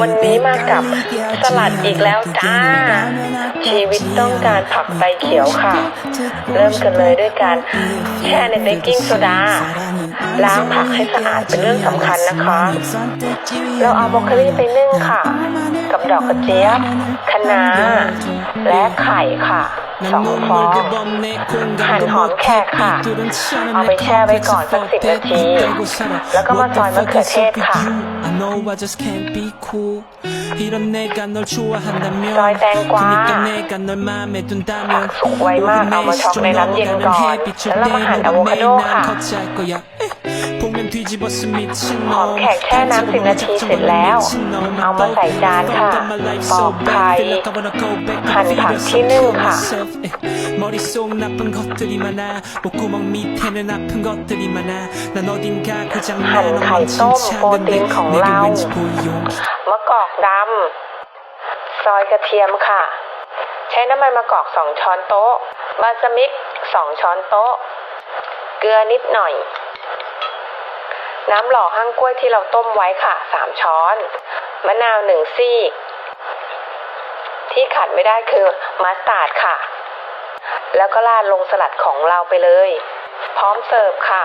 วันนี้มากับสลัดอีกแล้วจ้า ชีวิตต้องการผักใบเขียวค่ะ เริ่มกันเลยด้วยการแช่ในเบกกิ้งโซดา ล้างผักให้สะอาดเป็นเรื่องสำคัญนะคะ เราเอาบรอกโคลีไปนึ่งค่ะ กับดอกกระเจี๊ยบคะน้า และไข่ค่ะสองฟองหั่นหอมแขกค่ะ เอาไปแช่ไว้ก่อนสักสิบนาที แล้วก็มาซอยมะเขือเทศค่ะ ซอยแตงกวาผักสุกไวมากเอามาช็อกในน้ำเย็นก่อน แล้วเรามาหั่นอะโวคาโดค่ะ หอมแขกแช่น้ำสิบนาทีเสร็จแล้ว เอามาใส่จานค่ะปอกไข่หั่นผักที่นึ่งค่ะ 머릿속 나쁜 것들이 많아 목구멍 밑에는 아픈 것들이 많아 난 어딘가 그 장면을 한 멈춘 칼톱 찾는데 모딘ของ 내게 เรา 왠지 보여 มะกอกดำ ซอยกระเทียมค่ะ ใช้น้ำมันมะกอกสองช้อนโต๊ะ บาสมิกสองช้อนโต๊ะ เกลือนิดหน่อย น้ำหล่อห้างกล้วยที่เราต้มไว้ค่ะสามช้อน มะนาวหนึ่งซีก ที่ขาดไม่ได้คือมัสตาร์ดค่ะ แล้วก็ราดลงสลัดของเราไปเลย พร้อมเสิร์ฟค่ะ